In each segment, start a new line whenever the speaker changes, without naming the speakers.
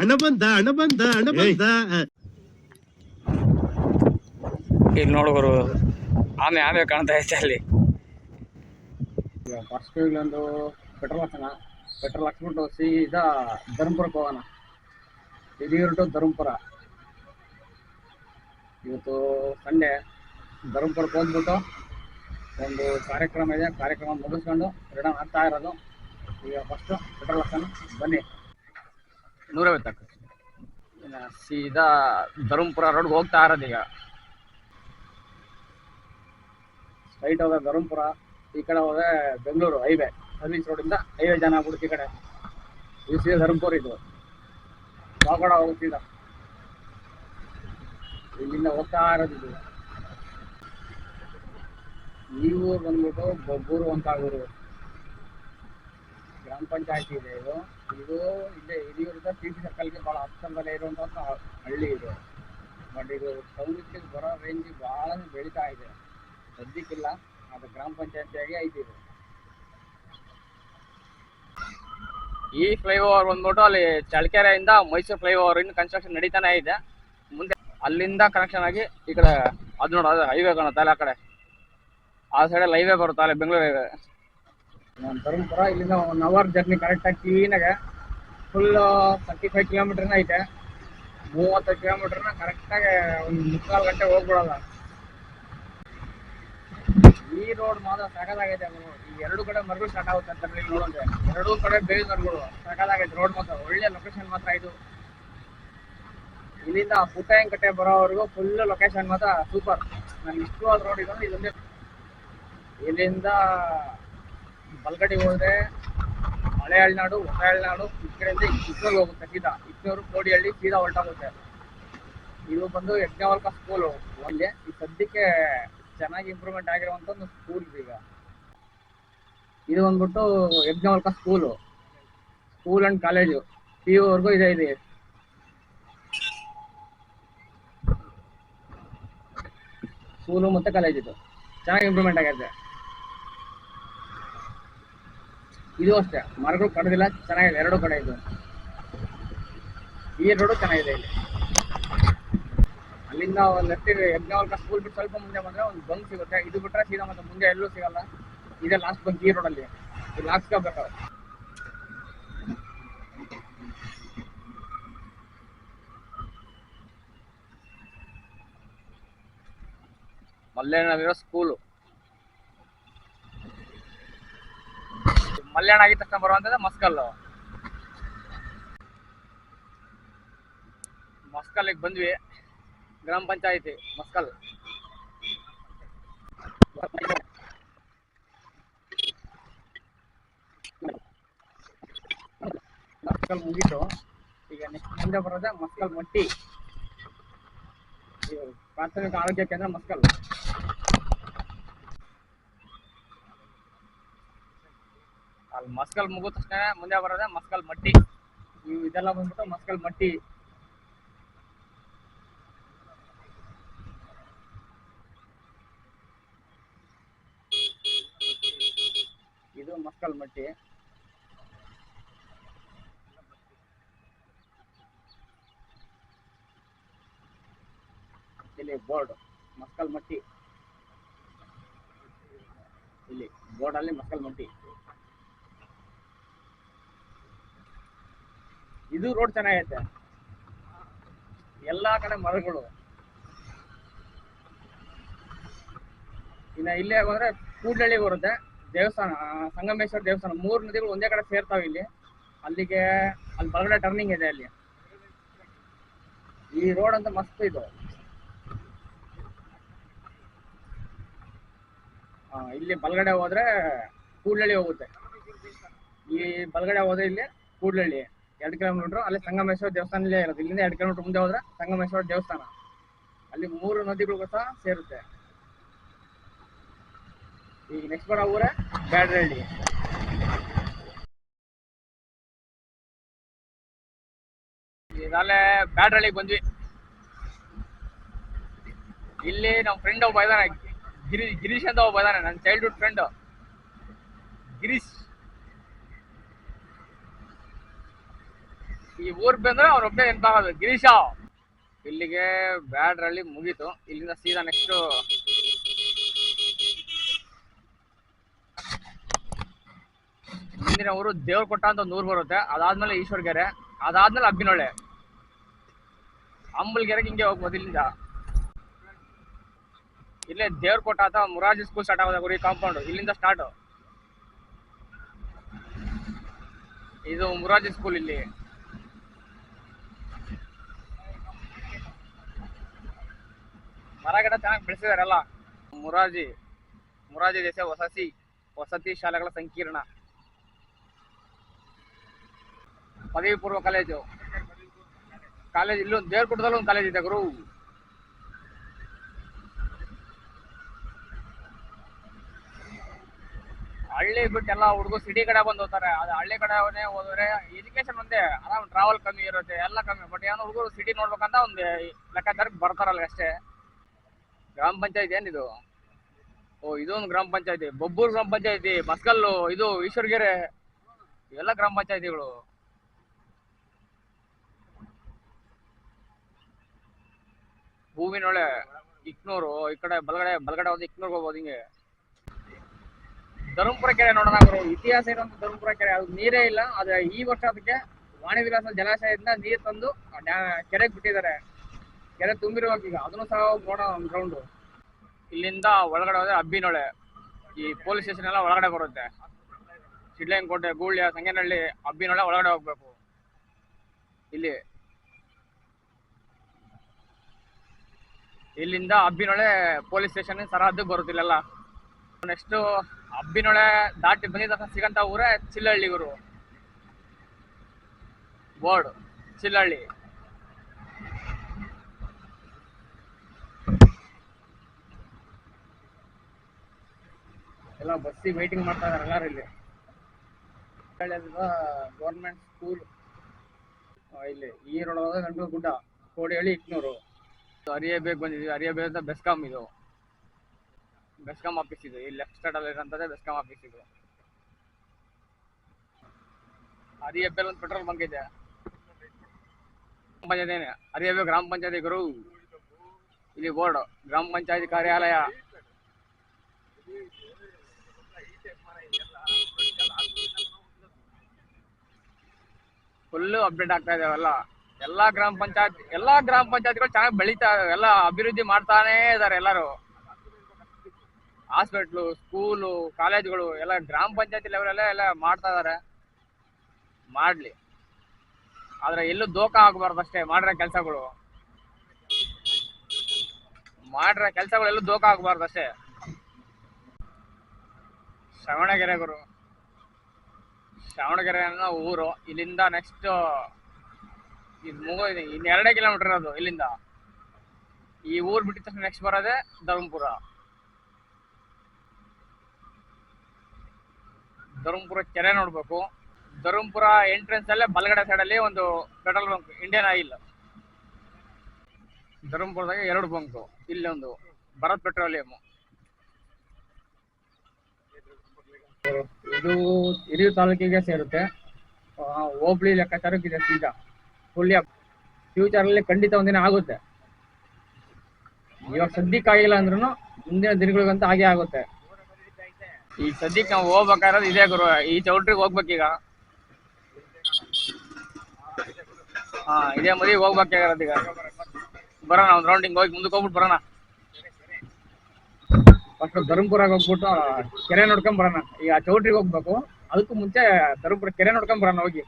ಹಣ ಬಂದ ಅಣ್ಣ ಬಂದ ಅಣ್ಣ ಬಂದ.
ಇಲ್ಲಿ ನೋಡುವರು ಆಮೆ ಆಮೆ ಕಾಣ್ತಾ ಐತೆ ಅಲ್ಲಿ.
ಇಲ್ಲೊಂದು ಪೆಟ್ರೋಲ್ ಹಾಕೋಣ ಪೆಟ್ರೋಲ್ ಹಾಕ್ಸ್ಬಿಟ್ಟು ಸೀದಾ ಧರ್ಮಪುರಕ್ಕೆ ಹೋಗೋಣ. ಹಿರಿಯೂರು ಟು ಧರ್ಮಪುರ. ಇವತ್ತು ಸಂಡೆ. ಧರ್ಮಪುರಕ್ಕೆ ಹೋಗ್ಬಿಟ್ಟು ಒಂದು ಕಾರ್ಯಕ್ರಮ ಇದೆ. ಕಾರ್ಯಕ್ರಮ ಮುಗಿಸ್ಕೊಂಡು ರಿಟರ್ನ್ ಆಗ್ತಾ ಇರೋದು. ಈಗ ಫಸ್ಟು ಪೆಟ್ರೋಲ್ ಹಾಕೋಣ ಬನ್ನಿ. ನೂರೈವತ್ತು ಸೀದಾ ಧರ್ಮಪುರ ರೋಡ್ಗೆ ಹೋಗ್ತಾ ಇರೋದು ಈಗ. ಸ್ಟ್ರೈಟ್ ಹೋದ ಧರ್ಮಪುರ, ಈ ಕಡೆ ಹೋದ ಬೆಂಗಳೂರು ಹೈವೇ ಸರ್ವಿಸ್ ರೋಡಿಂದ ಹೈವೇ ಜನ ಆಗ್ಬಿಡುತ್ತೆ ಈ ಕಡೆ. ಇದು ಸೀದಾ ಧರ್ಮಪುರ ಇದು. ಪಾವಗಡ ಹೋಗ್ತಿದ್ದ ಇಲ್ಲಿಂದ ಹೋಗ್ತಾ ಇರೋದು ಇದು. ಈ ಊರು ಬಂದ್ಬಿಟ್ಟು ಬೊಬ್ಬೂರು ಅಂತ ಊರು. ಗ್ರಾಮ ಪಂಚಾಯತಿ ಇದೆ ಇದು. ಇದು ಇಲ್ಲೇ ಹಿರಿಯೂರಿಂದ ಟಿ ಸಿ ಸರ್ಕಲ್ಗೆ ಭಾಳ ಹತ್ತಿರದಲ್ಲೇ ಇರುವಂಥ ಹಳ್ಳಿ ಇದು. ಬಟ್ ಇದು ಟೌನಿಗೆ ಬರೋ ರೇಂಜ್ ಭಾಳ ಬೆಳೀತಾ ಇದೆ. ಸದ್ಯಕ್ಕಿಲ್ಲ, ಅದು ಗ್ರಾಮ ಪಂಚಾಯತಿಯಾಗಿ ಐತಿ ಇದು. ಈ ಫ್ಲೈಓವರ್ ಬಂದ್ಬಿಟ್ಟು ಅಲ್ಲಿ ಚಳ್ಳಕೆರೆಯಿಂದ ಮೈಸೂರು ಫ್ಲೈಓವರ್ ಇನ್ನು ಕನ್ಸ್ಟ್ರಕ್ಷನ್ ನಡೀತಾನೆ ಇದೆ. ಮುಂದೆ ಅಲ್ಲಿಂದ ಕನೆಕ್ಷನ್ ಆಗಿ ಈ ಕಡೆ ಅದು ನೋಡೋದು ಹೈವೇ ಹೈವೇ ಅಲ್ಲಿ ಆ ಕಡೆ. ಆ ಸೈಡಲ್ಲಿ ಹೈವೇ ಬರುತ್ತೆ, ಅಲ್ಲಿ ಬೆಂಗಳೂರು ಧರ್ಮಪುರ ಇಲ್ಲಿಂದ ಒನ್ ಅವರ್ ಜರ್ನಿ ಕರೆಕ್ಟಾಗಿ ಕ್ಲೀನಾಗೆ ಫುಲ್ ತರ್ಟಿ ಫೈವ್ ಕಿಲೋಮೀಟರ್ನ ಐತೆ. ಮೂವತ್ತು ಕಿಲೋಮೀಟರ್ನ ಕರೆಕ್ಟಾಗಿ ಒಂದು ಮುಕ್ಕಾಲು ಗಂಟೆ ಹೋಗ್ಬಿಡಲ್ಲ ಈ ರೋಡ್ ಮಾತ್ರ ಸಕಲಾಗೈತೆ ಈ ಎರಡು ಕಡೆ ಮರಗಳು ಸ್ಟಾರ್ಟ್ ಆಗುತ್ತೆ ಅಂತ ನೋಡೋದೆ ಎರಡೂ ಕಡೆ ಬೇರೆ ಮರಗಳು ಸಕಾಲಾಗೈತೆ ರೋಡ್ ಮಾತ್ರ. ಒಳ್ಳೆ ಲೊಕೇಶನ್ ಮಾತ್ರ ಇದು. ಇಲ್ಲಿಂದ ಪುಟ್ಟಂಕಟ್ಟೆ ಬರೋವರೆಗೂ ಫುಲ್ ಲೊಕೇಶನ್ ಮಾತ್ರ ಸೂಪರ್ ನನ್ಗೆ ಇಷ್ಟವಾದ ರೋಡ್ ಇದು ಇದೊಂದೇ. ಇಲ್ಲಿಂದ ಬಲ್ಗಡಿ ಹೋದ್ರೆ ಹಳೆ ಹಳ್ನಾಡು ಹೊಸ ಹಳ್ನಾಡು ಈ ಕಡೆಯಿಂದ ಇಕ್ನೂರು ಹೋಗುತ್ತೆ ಸೀದಾ. ಇಕ್ನೂರು ಕೋಡಿಹಳ್ಳಿ ಸೀದಾ ಹೊರಟಾಗುತ್ತೆ. ಇದು ಬಂದು ಯಜ್ಞವಲ್ಕ ಸ್ಕೂಲು ಒಂದೆ ಈ ಸದ್ಯಕ್ಕೆ ಚೆನ್ನಾಗಿ ಇಂಪ್ರೂವ್ಮೆಂಟ್ ಆಗಿರುವಂತ ಒಂದು ಸ್ಕೂಲ್ ಈಗ. ಇದು ಬಂದ್ಬಿಟ್ಟು Yajnavalkya school school and college P U ಇದೆ ಇದೆ ಸ್ಕೂಲು ಮತ್ತೆ ಕಾಲೇಜ್ ಇದು. ಚೆನ್ನಾಗಿ ಇಂಪ್ರೂವ್ಮೆಂಟ್ ಆಗೈತೆ ಇದು ಅಷ್ಟೇ. ಮರಗಳು ಕಡದಿಲ್ಲ, ಚೆನ್ನಾಗಿದೆ. ಎರಡು ಕಡೆ ಇದು. ಈ ರೋಡು ಚೆನ್ನಾಗಿದೆ ಇಲ್ಲಿ. ಅಲ್ಲಿಂದ ಲೆಫ್ಟ್ ಯಜ್ಞವಲ್ಕ ಸ್ಕೂಲ್ ಬಿಟ್ಟು ಸ್ವಲ್ಪ ಮುಂದೆ ಬಂದ್ರೆ ಒಂದು ಬಂಕ್ ಸಿಗುತ್ತೆ. ಇದು ಬಿಟ್ರೆ ಸೀದಾ ಮತ್ತೆ ಮುಂದೆ ಎಲ್ಲೂ ಸಿಗಲ್ಲ. ಇದೆ ಲಾಸ್ಟ್ ಬಂಕ್ ಈ ರೋಡಲ್ಲಿ ಇಲ್ಲಿ ಹಾಕ್ಸ್ಕೋಬೇಕು ಮಲ್ಲೇನಲ್ಲಿರೋ ಸ್ಕೂಲು ಮಲ್ಯಾಣ ಆಗಿದ ತಕ್ಷಣ ಬರುವಂತದ್ದು ಮಸ್ಕಲ್ಲು ಮಸ್ಕಲ್ಗೆ ಬಂದ್ವಿ. ಗ್ರಾಮ ಪಂಚಾಯತಿ, ಮಸ್ಕಲ್. ಮಸ್ಕಲ್ ಮುಗೀತು. ಈಗ ನೆಕ್ಸ್ಟ್ ಮುಂದೆ ಬರೋದೇ ಮಸ್ಕಲ್ ಮಟ್ಟಿ. ಪ್ರಾಥಮಿಕ ಆರೋಗ್ಯ ಕೇಂದ್ರ ಮಸ್ಕಲ್. ಮಸ್ಕಲ್ ಮುಗಿದ ತಕ್ಷಣ ಮುಂದೆ ಬರೋದೇ ಮಸ್ಕಲ್ ಮಟ್ಟಿ. ಇವು ಇದೆಲ್ಲ ಬಂದ್ಬಿಟ್ಟು ಮಸ್ಕಲ್ ಮಟ್ಟಿ. ಇದು ಮಸ್ಕಲ್ ಮಟ್ಟಿ. ಇಲ್ಲಿ ಬೋರ್ಡ್, ಮಸ್ಕಲ್ ಮಟ್ಟಿ. ಇಲ್ಲಿ ಬೋರ್ಡ್ ಅಲ್ಲಿ ಮಸ್ಕಲ್ ಮಟ್ಟಿ. ಇದು ರೋಡ್ ಚೆನ್ನಾಗೈತೆ. ಎಲ್ಲಾ ಕಡೆ ಮರಗಳು. ಇನ್ನ ಇಲ್ಲೇ ಹೋದ್ರೆ ಕೂಡ್ಲಳ್ಳಿ ಬರುತ್ತೆ. ದೇವಸ್ಥಾನ ಸಂಗಮೇಶ್ವರ ದೇವಸ್ಥಾನ. ಮೂರು ನದಿಗಳು ಒಂದೇ ಕಡೆ ಸೇರ್ತಾವೆ ಇಲ್ಲಿ. ಅಲ್ಲಿಗೆ, ಅಲ್ಲಿ ಬಲಗಡೆ ಟರ್ನಿಂಗ್ ಇದೆ ಅಲ್ಲಿ. ಈ ರೋಡ್ ಅಂತ ಮಸ್ತ್ ಇದು. ಇಲ್ಲಿ ಬಲಗಡೆ ಹೋದ್ರೆ ಕೂಡ್ಲಳ್ಳಿ ಹೋಗುತ್ತೆ. ಈ ಬಲಗಡೆ ಹೋದ್ರೆ ಇಲ್ಲಿ ಕೂಡ್ಲಳ್ಳಿ. ಎರಡು ಕಿಲೋಮೀಟರ್ ಅಲ್ಲಿ ಸಂಗಮೇಶ್ವರ ದೇವಸ್ಥಾನ ಇರೋದು. ಇಲ್ಲಿಂದ ಎರಡು ಕಿಲೋಮೀಟರ್ ಮುಂದೆ ಹೋದ್ರೆ ಸಂಗಮೇಶ್ವರ ದೇವಸ್ಥಾನ. ಅಲ್ಲಿ ಮೂರು ನದಿಗಳು ಸಹ ಸೇರುತ್ತೆ. ಈಗ ನೆಕ್ಸ್ಟ್ ಬರೋ ಊರೇ ಬ್ಯಾಡ್ರಹಳ್ಳಿ. ಇದಾಲೆ ಬ್ಯಾಡ್ರಳ್ಳಿಗೆ ಬಂದ್ವಿ. ಇಲ್ಲಿ ನಮ್ಮ ಫ್ರೆಂಡ್ ಒಬ್ಬ ಇದ್ದಾನೆ ಗಿರಿ ಗಿರೀಶ್ ಅಂತ ಒಬ್ಬ ಇದ್ದಾನೆ ನನ್ನ ಚೈಲ್ಡ್ಹುಡ್ ಫ್ರೆಂಡ್ ಗಿರೀಶ್. ಈ ಊರ್ ಬಂದ್ರೆ ಅವ್ರೊಬ್ಬನೇ ನೆನಪಾಗೋದು ಗಿರೀಶ. ಇಲ್ಲಿಗೆ ಬ್ಯಾಡ್ರಲ್ಲಿ ಮುಗೀತು. ಇಲ್ಲಿಂದ ಸೀದಾ ನೆಕ್ಸ್ಟ್ ಮುಂದಿನ ಊರು ದೇವ್ರಕೊಟ್ಟ ಅಂತ ಒಂದು ಊರು ಬರುತ್ತೆ. ಅದಾದ್ಮೇಲೆ ಈಶ್ವರ್ಗೆರೆ, ಅದಾದ್ಮೇಲೆ ಅಬ್ಬಿನೊಳೆ ಅಂಬಲ್ಗೆರೆಗೆ ಹಿಂಗೆ ಹೋಗ್ಬೋದು ಇಲ್ಲಿಂದ. ಇಲ್ಲೇ ದೇವ್ರ ಕೊಟ್ಟ ಅಂತ ಮುರಾಜಿ ಸ್ಕೂಲ್ ಸ್ಟಾರ್ಟ್ ಆಗೋದ ಗುರಿ ಕಾಂಪೌಂಡ್ ಇಲ್ಲಿಂದ ಸ್ಟಾರ್ಟ್ ಇದು ಮುರಾಜಿ ಸ್ಕೂಲ್ ಇಲ್ಲಿ. ಮರ ಗಿಡ ಚೆನ್ನಾಗಿ ಬೆಳೆಸಿದಾರಲ್ಲ. ಮುರಾರ್ಜಿ ಮುರಾರ್ಜಿ ದೇಶ ವಸತಿ ವಸತಿ ಶಾಲೆಗಳ ಸಂಕೀರ್ಣ. ಪದವಿ ಪೂರ್ವ ಕಾಲೇಜು. ಕಾಲೇಜ್ ಇಲ್ಲೊಂದು ದೇವ್ರಕುಟದಲ್ಲಿ ಒಂದು ಕಾಲೇಜ್ ಇದೆ ಗುರು. ಹಳ್ಳಿ ಬಿಟ್ಟು ಎಲ್ಲ ಹುಡುಗರು ಸಿಟಿ ಕಡೆ ಬಂದು ಹೋಗ್ತಾರೆ. ಅದು ಹಳ್ಳಿ ಕಡೆ ಹೋದ್ರೆ ಎಜುಕೇಶನ್ ಒಂದೇ, ಆರಾಮ್ ಟ್ರಾವೆಲ್ ಕಮ್ಮಿ ಇರುತ್ತೆ, ಎಲ್ಲ ಕಮ್ಮಿ. ಬಟ್ ಏನೋ ಹುಡುಗರು ಸಿಟಿ ನೋಡ್ಬೇಕಂತ ಒಂದು ಲೆಕ್ಕಾಚಾರಕ್ಕೆ ಬರ್ತಾರಲ್ಲ ಅಷ್ಟೇ. ಗ್ರಾಮ ಪಂಚಾಯತಿ ಏನಿದು? ಓ, ಇದೊಂದು ಗ್ರಾಮ ಪಂಚಾಯತಿ. ಬೊಬ್ಬೂರು ಗ್ರಾಮ ಪಂಚಾಯತಿ, ಮಸ್ಕಲ್ಲು, ಇದು ಈಶ್ವರ್ಗೆರೆ ಇವೆಲ್ಲ ಗ್ರಾಮ ಪಂಚಾಯತಿಗಳು. ಹೂವಿನೊಳೆ ಇಕ್ನೂರು, ಈ ಕಡೆ ಬಲಗಡೆ ಬಲಗಡೆ ಒಂದು ಇಕ್ನೂರ್ಗೆ ಹೋಗ್ಬೋದು ಹಿಂಗೆ. ಧರ್ಮಪುರ ಕೆರೆ ನೋಡೋಣ ಇತಿಹಾಸ ಇರುವಂತ ಧರ್ಮಪುರ ಕೆರೆ. ಅದು ನೀರೇ ಇಲ್ಲ, ಆದ್ರೆ ಈ ವರ್ಷ ಅದಕ್ಕೆ ವಾಣಿ ವಿಲಾಸ ಜಲಾಶಯದಿಂದ ನೀರು ತಂದು ಕೆರೆಗೆ ಬಿಟ್ಟಿದ್ದಾರೆ. ಕೆರೆ ತುಂಬಿರುವಾಗ ಈಗ ಅದನ್ನು ಸಹ ನೋಡೋಣ ಒಂದು ಇಲ್ಲಿಂದ ಒಳಗಡೆ ಹೋದ್ರೆ ಅಬ್ಬಿನೊಳೆ. ಈ ಪೊಲೀಸ್ ಸ್ಟೇಷನ್ ಎಲ್ಲ ಒಳಗಡೆ ಬರುತ್ತೆ. ಸಿಡ್ಲಂಕೋಟೆ ಗೂಳ್ಯ, ಸಂಗೇನಹಳ್ಳಿ, ಅಬ್ಬಿನೊಳೆ ಒಳಗಡೆ ಹೋಗ್ಬೇಕು. ಇಲ್ಲಿ. ಇಲ್ಲಿಂದ ಅಬ್ಬಿನೊಳೆ ಪೊಲೀಸ್ ಸ್ಟೇಷನ್ ಸರಹದ್ದು ಬರುತ್ತಿಲ್ಲ ನೆಕ್ಸ್ಟ್ ಅಬ್ಬಿನೊಳೆ ದಾಟಿ ಬಂದಿದ ಸಿಗಂತ ಊರೇ ಚಿಲ್ಲಹಳ್ಳಿ ಊರು ಬೋರ್ಡ್ ಚಿಲ್ಲಹಳ್ಳಿ ಎಲ್ಲ ಬಸ್ಸಿಗೆ ವೇಟಿಂಗ್ ಮಾಡ್ತಾ ಇದಾರೆ ಎಲ್ಲರೂ ಇಲ್ಲಿ. ಗೌರ್ಮೆಂಟ್ ಸ್ಕೂಲ್ ಇಲ್ಲಿ ಈ ರೋಡ್ ಗಂಟು ಗುಡ್ಡ, ಕೋಡಿಹಳ್ಳಿ ಇಟ್ನೂರು ಅರಿಯಬೇಕ್ ಬಂದಿದ್ವಿ ಅರಿಯಬೇಕ್ ಅಂತ ಬೆಸ್ಕಾಮ್ ಇದು. ಬೆಸ್ಕಾಮ್ ಆಫೀಸ್ ಇದು, ಈ ಲೆಫ್ಟ್ ಸೈಡ್ ಅಲ್ಲಿ ಇರೋಂಥದ್ದೇ ಬೆಸ್ಕಾಮ್ ಆಫೀಸ್ ಇದು. ಅರಿಯಬ್ಬೆಲ್ ಒಂದು ಪೆಟ್ರೋಲ್ ಬಂಕ್ ಇದೆ. ಗ್ರಾಮ ಪಂಚಾಯತಿ ಅರಿಯಬೇಕು ಗ್ರಾಮ ಪಂಚಾಯತಿ ಗುರು. ಇಲ್ಲಿ ಬೋರ್ಡ್, ಗ್ರಾಮ ಪಂಚಾಯತಿ ಕಾರ್ಯಾಲಯ. ಫುಲ್ಲು ಅಪ್ಡೇಟ್ ಆಗ್ತಾ ಇದಾವೆಲ್ಲ. ಎಲ್ಲಾ ಗ್ರಾಮ ಪಂಚಾಯತ್, ಎಲ್ಲಾ ಗ್ರಾಮ ಪಂಚಾಯತ್ಗಳು ಚೆನ್ನಾಗಿ ಬೆಳೀತಾ ಇದಾವೆ. ಎಲ್ಲ ಅಭಿವೃದ್ಧಿ ಮಾಡ್ತಾನೇ ಇದಾರೆ ಎಲ್ಲರೂ. ಹಾಸ್ಪಿಟ್ಲು ಸ್ಕೂಲು ಕಾಲೇಜುಗಳು ಎಲ್ಲ ಗ್ರಾಮ ಪಂಚಾಯತಿ ಲೆವೆಲ್ ಎಲ್ಲ ಮಾಡ್ತಾ ಇದಾರೆ. ಮಾಡ್ಲಿ. ಆದ್ರೆ ಎಲ್ಲೂ ದೋಖ ಆಗ್ಬಾರ್ದು ಅಷ್ಟೇ, ಮಾಡಿರೋ ಕೆಲಸಗಳು. ಮಾಡಿರೋ ಕೆಲಸಗಳು ಎಲ್ಲೂ ದೋಖ ಆಗ್ಬಾರ್ದು ಅಷ್ಟೇ. ಶ್ರವಣಗೆರೆ ಗುರು. ಶ್ರವಣಗೆರೆ ಅನ್ನೋ ಊರು, ಇಲ್ಲಿಂದ ನೆಕ್ಸ್ಟ್ ಇದು ಮುಗೋದಿದೆ ಇನ್ನು ಎರಡೇ ಕಿಲೋಮೀಟರ್ ಇರೋದು ಇಲ್ಲಿಂದ. ಈ ಊರು ಬಿಟ್ಟಿದ ತಕ್ಷಣ ನೆಕ್ಸ್ಟ್ ಬರೋದೇ ಧರ್ಮಪುರ. ಧರ್ಮಪುರ ಕೆರೆ ನೋಡಬೇಕು. ಧರ್ಮಪುರ ಎಂಟ್ರೆನ್ಸ್ ಅಲ್ಲೇ ಬಲಗಡೆ ಸೈಡ್ ಅಲ್ಲಿ ಒಂದು ಪೆಟ್ರೋಲ್ ಬಂಕ್ ಇಂಡಿಯನ್ ಆಯಿಲ್ ಧರ್ಮಪುರದಾಗ ಎರಡು ಬಂಕು, ಇಲ್ಲೊಂದು ಭರತ್ ಪೆಟ್ರೋಲಿಯಂ. ಇದು ಹಿರಿಯೂರು ತಾಲೂಕಿಗೆ ಸೇರುತ್ತೆ. ಹೋಬಳಿ ಲೆಕ್ಕಾಚಾರಕ್ಕೆ ಇದೆ ಸೀದಾ. ಫುಲ್ಲಿ ಫ್ಯೂಚರ್ ಅಲ್ಲಿ ಖಂಡಿತ ಒಂದಿನ ಆಗುತ್ತೆ. ಇವಾಗ ಸದ್ಯಕ್ಕೆ ಆಗಿಲ್ಲ ಅಂದ್ರೂ ಮುಂದಿನ ದಿನಗಳಿಗಂತ ಹಾಗೆ ಆಗುತ್ತೆ. ಈ ಸದ್ಯಕ್ಕೆ ನಾವು ಹೋಗ್ಬೇಕಾದ್ರೆ ಇದೇ ಗುರು. ಈ ಚೌಟ್ರಿಗೆ ಹೋಗ್ಬೇಕೀಗ. ಹಾ, ಇದೇ ಮದುವೆಗೆ ಹೋಗ್ಬೇಕಾಗಿರೋದು ಈಗ ಬರೋಣ, ಒಂದು ರೌಂಡಿಂಗ್ ಹೋಗಿ ಮುಂದಕ್ಕೆ ಹೋಗ್ಬಿಟ್ಟು ಬರೋಣ. ಫಸ್ಟ್ ಧರ್ಮಪುರಾಗ ಹೋಗ್ಬಿಟ್ಟು ಕೆರೆ ನೋಡ್ಕೊಂಡ್ ಬರೋಣ. ಈಗ ಚೌಟ್ರಿಗೆ ಹೋಗ್ಬೇಕು. ಅದಕ್ಕೂ ಮುಂಚೆ ಧರ್ಮಪುರ ಕೆರೆ ನೋಡ್ಕೊಂಡ್ ಬರೋಣ ಹೋಗಿ.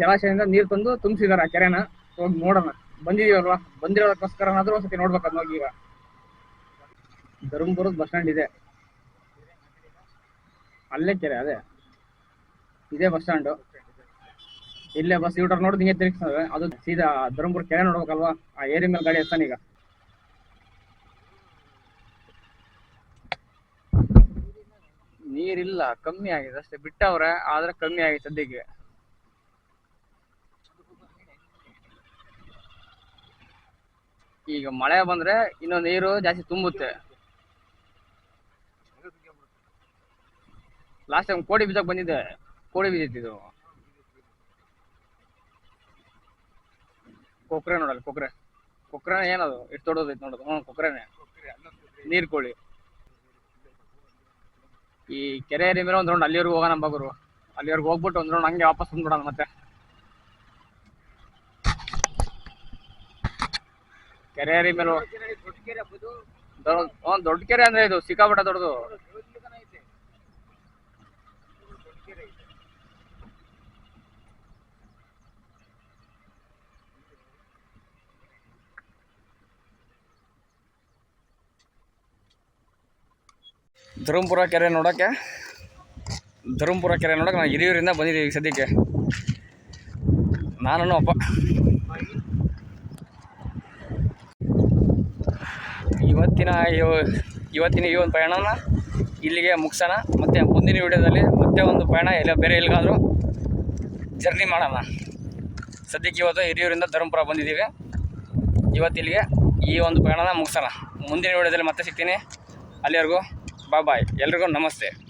ಜಲಾಶಯದಿಂದ ನೀರು ತಂದು ತುಂಬಿಸಿದಾರೆ ಆ ಕೆರೆನ. ಹೋಗಿ ನೋಡೋಣ. ಬಂದಿದೀವಲ್ವಾ? ಬಂದಿರೋದಕ್ಕೋಸ್ಕರನಾದ್ರೂ ಒಂದ್ಸತಿ ನೋಡ್ಬೇಕು ಹೋಗಿ ಈಗ. ಧರ್ಮಪುರದ ಬಸ್ ಸ್ಟ್ಯಾಂಡ್ ಇದೆ. ಅಲ್ಲೇ ಕೆರೆ ಅದೇ. ಇದೇ ಬಸ್ ಸ್ಟ್ಯಾಂಡು. ಇಲ್ಲೇ ಬಸ್ ಯೂಟರ್ ನೋಡಿದ್ ಹಿಂಗೆ ತಿರುಗಿಸ್ತವೆ ಅದು ಸೀದಾ ಧರ್ಮಪುರ ಕೆರೆ ನೋಡ್ಬೇಕಲ್ವಾ? ಆ ಏರಿ ಮೇಲೆ ಗಾಡಿ ಎತ್ತಾನ ನೀರಿಲ್ಲ, ಕಮ್ಮಿ ಆಗಿದೆ ಅಷ್ಟೇ. ಬಿಟ್ಟವ್ರೆ, ಆದ್ರೆ ಕಮ್ಮಿ ಆಗಿದೆ ಸದ್ಯಕ್ಕೆ ಈಗ ಮಳೆ ಬಂದ್ರೆ ಇನ್ನು ನೀರು ಜಾಸ್ತಿ ತುಂಬುತ್ತೆ. ಲಾಸ್ಟ್ ಟೈಮ್ ಕೋಡಿ ಬೀಜಕ್ಕೆ ಬಂದಿದೆ ಕೋಡಿ ಇತ್ತಿದ್ದು
ಕೊಕ್ರೆ ನೋಡಲ್ಲ, ಕೊಕ್ರೆ. ಕೊಕ್ರೆ ಏನದು? ಎಷ್ಟು ದೊಡ್ಡದೈತೆ ನೋಡೋದು ಹ್ಞೂ ಕೊಕ್ರೆನೆ. ನೀರ್ ಕೋಳಿ ಈ ಕೆರೆ ಏರಿ ಮೇಲೆ ಒಂದು ರೌಂಡ್ ಅಲ್ಲಿವರೆಗೂ ಹೋಗೋಣ ಬಗುರು ಅಲ್ಲಿವರೆಗೂ ಹೋಗ್ಬಿಟ್ಟು ಒಂದು ರೌಂಡ್ ಹಂಗೆ ವಾಪಸ್ ಬಂದ್ಬಿಡೋಣ ಮತ್ತೆ. ಕೆರೆ ಏರಿ ಮೇಲೆ ದೊಡ್ಡ ಕೆರೆ ಅಂದ್ರೆ ಇದು ಸಿಕ್ಕಾಪಟ್ಟೆ ದೊಡ್ಡದು.
ಧರ್ಮಪುರ ಕೆರೆ ನೋಡೋಕ್ಕೆ. ಧರ್ಮಪುರ ಕೆರೆ ನೋಡೋಕೆ ನಾವು ಹಿರಿಯೂರಿಂದ ಬಂದಿದ್ದೀವಿ ಸದ್ಯಕ್ಕೆ. ನಾನು ಅಪ್ಪ. ಇವತ್ತಿನ ಇವ- ಇವತ್ತಿನ ಈ ಒಂದು ಪಯಣನ ಇಲ್ಲಿಗೆ ಮುಗಿಸೋಣ. ಮತ್ತು ಮುಂದಿನ ವಿಡಿಯೋದಲ್ಲಿ ಮತ್ತೆ ಒಂದು ಪಯಣ ಎಲ್ಲ ಬೇರೆ ಎಲ್ಲಿಗಾದರೂ ಜರ್ನಿ ಮಾಡೋಣ. ಸದ್ಯಕ್ಕೆ ಇವತ್ತು ಹಿರಿಯೂರಿಂದ ಧರ್ಮಪುರ ಬಂದಿದ್ದೀವಿ. ಇವತ್ತಿಲ್ಲಿಗೆ ಈ ಒಂದು ಪಯಣನ ಮುಗಿಸೋಣ. ಮುಂದಿನ ವಿಡಿಯೋದಲ್ಲಿ ಮತ್ತೆ ಸಿಗ್ತೀನಿ. ಅಲ್ಲಿವರೆಗೂ ಬಾಯ್ ಎಲ್ರಿಗೂ ನಮಸ್ತೆ.